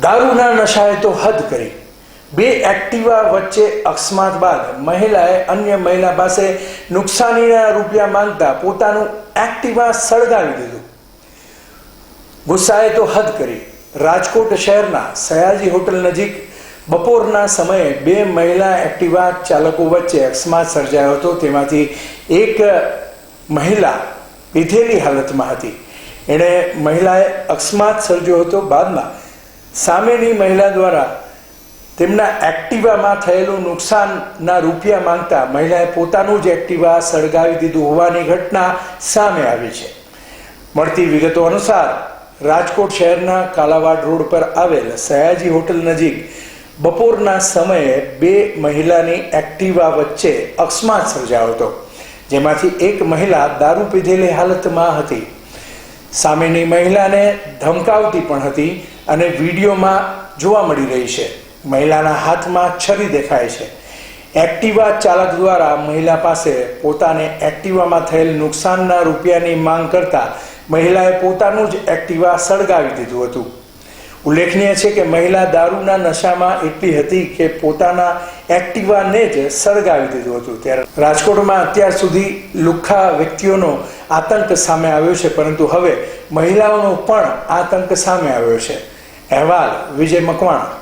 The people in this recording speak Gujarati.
દારૂના નશાએ તો હદ કરી. બે એક્ટિવા વચ્ચે અકસ્માત બાદ મહિલાએ અન્ય મહિલા પાસે નુકસાનીના રૂપિયા માંગતા પોતાનું એક્ટિવા સળગાવી દીધું. ગુસ્સાએ તો હદ કરી. રાજકોટ શહેરના સયાજી હોટલ નજીક બપોરના સમયે બે મહિલા એક્ટિવા ચાલકો વચ્ચે અકસ્માત સર્જાયો હતો. તેમાંથી એક મહિલા પીધેલી હાલતમાં હતી. એણે મહિલાએ અકસ્માત સર્જ્યો હતો. બાદમાં સામેની મહિલા દ્વારા તેમના એક્ટિવામાં થયેલું નુકસાનના રૂપિયા માંગતા મહિલાએ પોતાનું જ એક્ટિવા સળગાવી દીધું હોવાની ઘટના સામે આવી છે. મળતી વિગતો અનુસાર રાજકોટ શહેરના કાલાવાડ રોડ પર આવેલ સયાજી હોટલ નજીક બપોરના સમયે બે મહિલાની એક્ટિવા વચ્ચે અકસ્માત સર્જાયો હતો, જેમાંથી એક મહિલા દારૂ પીધેલી હાલતમાં હતી. સામેની મહિલાને ધમકાવતી પણ હતી અને વિડીયોમાં જોવા મળી રહી છે. મહિલાના હાથમાં છરી દેખાય છે. એક્ટિવા ચાલક દ્વારા મહિલા પાસે પોતાને એક્ટિવામાં થયેલ નુકસાનના રૂપિયાની માંગ કરતા મહિલાએ પોતાનું જ એક્ટિવા સળગાવી દીધું હતું. ઉલ્લેખનીય છે કે મહિલા દારૂના નશામાં એટલી હતી કે પોતાના એક્ટિવાને જ સળગાવી દીધું હતું. ત્યારે રાજકોટમાં અત્યાર સુધી લુખ્ખા વ્યક્તિઓનો આતંક સામે આવ્યો છે, પરંતુ હવે મહિલાઓનો પણ આતંક સામે આવ્યો છે. અહેવાલ વિજય મકવાણા.